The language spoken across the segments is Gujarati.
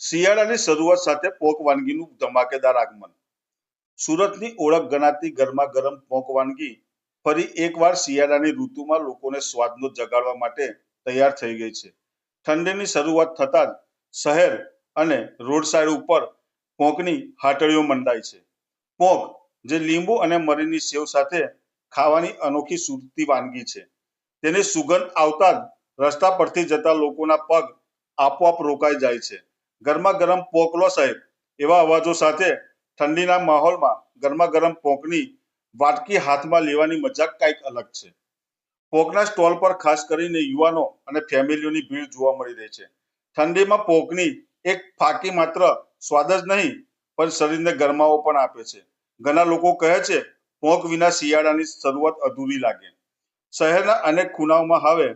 શિયાળાની શરૂઆત સાથે પોક વાનગીનું ધમાકેદાર આગમન. સુરતની ઓળખ ગણાતી ગરમા ગરમ પોક વાનગી ફરી એકવાર શિયાળાની ઋતુમાં લોકોને સ્વાદનો જગાડવા માટે તૈયાર થઈ ગઈ છે. ઠંડીની શરૂઆત થતાં જ શહેર અને રોડ સાઈડ ઉપર પોંકની હાટડીઓ મંડાય છે. પોંક, જે લીંબુ અને મરીની સેવ સાથે ખાવાની અનોખી સુરતી વાનગી છે. તેની સુગંધ આવતા જ રસ્તા પરથી જતા લોકોના પગ આપોઆપ રોકાઈ જાય છે. ગરમા ગરમ પોક સાહેબ, એવા અવાજો સાથે ઠંડીના માહોલમાં ગરમા ગરમ પોકની વાટકી હાથમાં લેવાની મજા કંઈક અલગ છે. પોકના સ્ટોલ પર ખાસ કરીને યુવાનો અને ફેમિલીઓની ભીડ જોવા મળી રહી છે. ઠંડીમાં પોકની એક ફાકી માત્ર સ્વાદ જ નહીં, પણ શરીરને ગરમાવો પણ આપે છે. ઘણા લોકો કહે છે, પોક વિના શિયાળાની શરૂઆત અધૂરી લાગે. શહેરના અનેક ખૂણાઓમાં હવે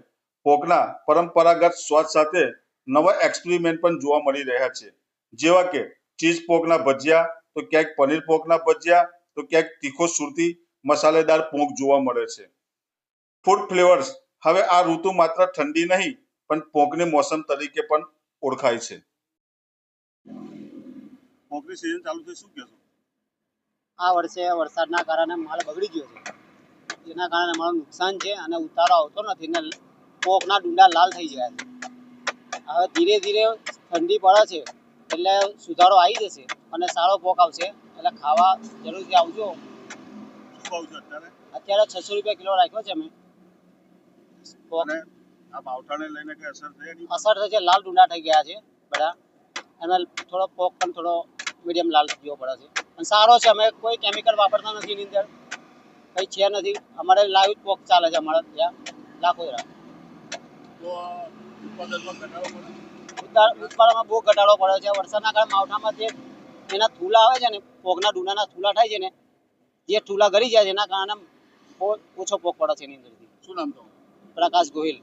પોકના પરંપરાગત સ્વાદ સાથે નવા એક્સપેરિમેન્ટ પણ જોવા મળી રહ્યા છે. જેવા કે ચીઝ પોકના ભજીયા તો ક્યાંક પનીર પોકના ભજીયા તો ક્યાંક તીખો સુરતી મસાલેદાર પોંક જોવા મળે છે. ફૂડ ફ્લેવર્સ હવે આ ઋતુ માત્ર ઠંડી નહીં પણ પોંકની મોસમ તરીકે પણ ઓળખાય છે. પોંકની સિઝન ચાલુ થઈ શું કહેશો? આ વર્ષે વરસાદના કારણે માલ બગડી ગયો છે. જેના કારણે મારું નુકસાન છે અને ઉતારો આવતો નથી ને પોંકના ડુંડા લાલ થઈ ગયા છે. હવે ધીરે ધીરે ઠંડી પડે છે એટલે સુધારો આવી જશે અને સારો પોક આવશે. એટલે ખાવા જરૂરથી આવજો. અત્યારે? છસો રૂપિયા કિલો રાખ્યો છે મેં. પોક. અને આ માવઠાને લઈને કઈ અસર થશે લાલ ડુંડા થઈ ગયા છે બધા. અને થોડો પોક પણ થોડો મીડિયમ લાલ થયો પડે છે. અને સારો છે અમે કોઈ કેમિકલ વાપરતા નથી એની અંદર. કંઈ છે નથી. અમારે લાઈવ પોક ચાલે છે અમારા ત્યાં. લાખો જરા તો ઉત્પાદનમાં ઘટાડો પડે ઉત્પાદનમાં બહુ ઘટાડો પડે છે. વરસાદના કારણે માવઠામાં જે એના થૂલા આવે છે ને પોગના ડુંડાના થૂલા થાય છે ને જે થૂલા ગરી જાય છે એના કારણે બહુ ઓછો પોગ પડે છે એની અંદરથી. શું નામ તો પ્રકાશ ગોહિલ.